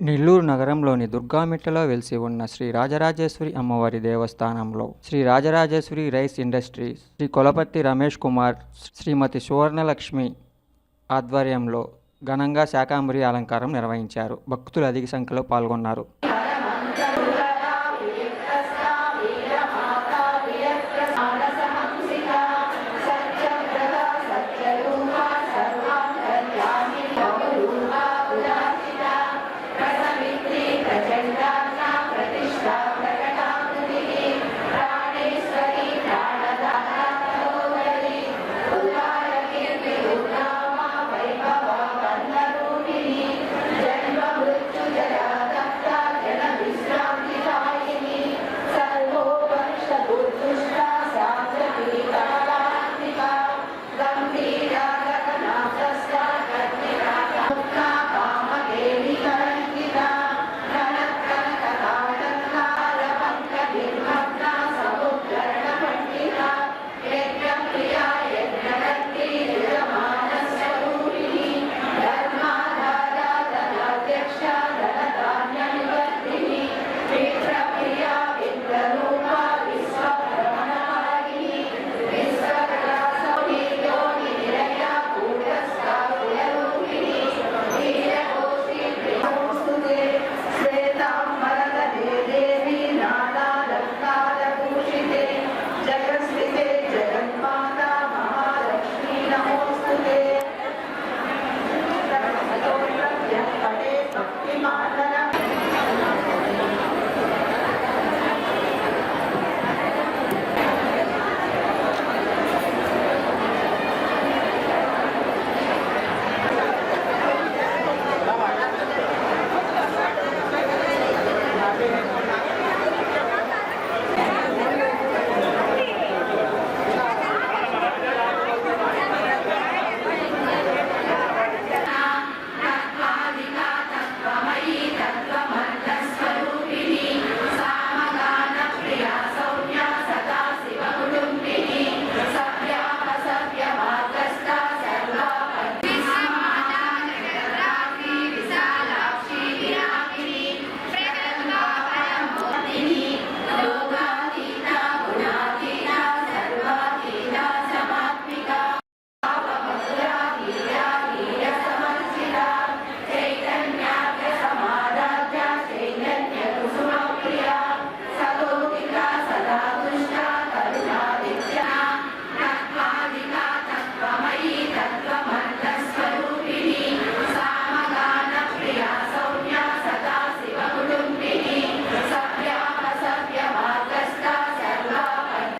నెల్లూరు నగరంలోని దుర్గామిట్టలో వెలిసి ఉన్న శ్రీ రాజరాజేశ్వరి అమ్మవారి దేవస్థానంలో శ్రీ రాజరాజేశ్వరి రైస్ ఇండస్ట్రీస్ శ్రీ కొలపత్తి రమేష్ కుమార్ శ్రీమతి సువర్ణలక్ష్మి ఆధ్వర్యంలో ఘనంగా శాకాంబరి అలంకారం నిర్వహించారు. భక్తులు అధిక సంఖ్యలో పాల్గొన్నారు.